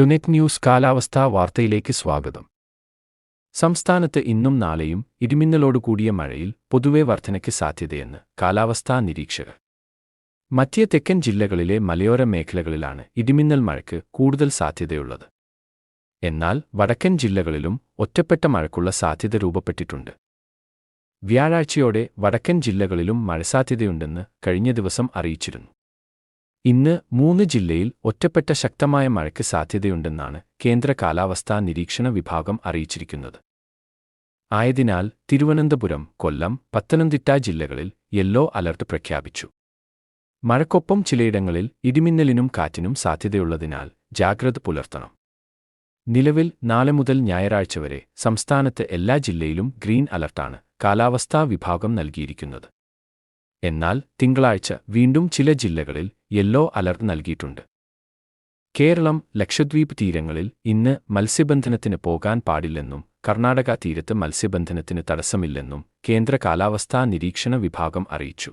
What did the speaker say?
ടുനെറ്റ് news കാലാവസ്ഥാ വാർത്തയിലേക്ക് സ്വാഗതം. സംസ്ഥാനത്ത് ഇന്നും നാളെയും ഇടിമിന്നലോടുകൂടിയ മഴയിൽ പൊതുവെ വർധനയ്ക്ക് സാധ്യതയെന്ന് കാലാവസ്ഥാ നിരീക്ഷകർ. മധ്യ തെക്കൻ ജില്ലകളിലെ മലയോര മേഖലകളിലാണ് ഇടിമിന്നൽ മഴയ്ക്ക് കൂടുതൽ സാധ്യതയുള്ളത്. എന്നാൽ വടക്കൻ ജില്ലകളിലും ഒറ്റപ്പെട്ട മഴയ്ക്കുള്ള സാധ്യത രൂപപ്പെട്ടിട്ടുണ്ട്. വ്യാഴാഴ്ചയോടെ വടക്കൻ ജില്ലകളിലും മഴ സാധ്യതയുണ്ടെന്ന് കഴിഞ്ഞ ദിവസം അറിയിച്ചിരുന്നു. ഇന്ന് മൂന്ന് ജില്ലയിൽ ഒറ്റപ്പെട്ട ശക്തമായ മഴയ്ക്ക് സാധ്യതയുണ്ടെന്നാണ് കേന്ദ്ര കാലാവസ്ഥാ നിരീക്ഷണ വിഭാഗം അറിയിച്ചിരിക്കുന്നത്. ആയതിനാൽ തിരുവനന്തപുരം കൊല്ലം പത്തനംതിട്ട ജില്ലകളിൽ യെല്ലോ അലർട്ട് പ്രഖ്യാപിച്ചു. മഴക്കൊപ്പം ചിലയിടങ്ങളിൽ ഇടിമിന്നലിനും കാറ്റിനും സാധ്യതയുള്ളതിനാൽ ജാഗ്രത പുലർത്തണം. നിലവിൽ നാളെ മുതൽ ഞായറാഴ്ച വരെ സംസ്ഥാനത്ത് എല്ലാ ജില്ലയിലും ഗ്രീൻ അലർട്ടാണ് കാലാവസ്ഥാ വിഭാഗം നൽകിയിരിക്കുന്നത്. എന്നാൽ തിങ്കളാഴ്ച വീണ്ടും ചില ജില്ലകളിൽ യെല്ലോ അലർട്ട് നൽകിയിട്ടുണ്ട്. കേരളം ലക്ഷദ്വീപ് തീരങ്ങളിൽ ഇന്ന് മത്സ്യബന്ധനത്തിന് പോകാൻ പാടില്ലെന്നും കർണാടക തീരത്ത് മത്സ്യബന്ധനത്തിന് തടസ്സമില്ലെന്നും കേന്ദ്ര കാലാവസ്ഥാ നിരീക്ഷണ വിഭാഗം അറിയിച്ചു.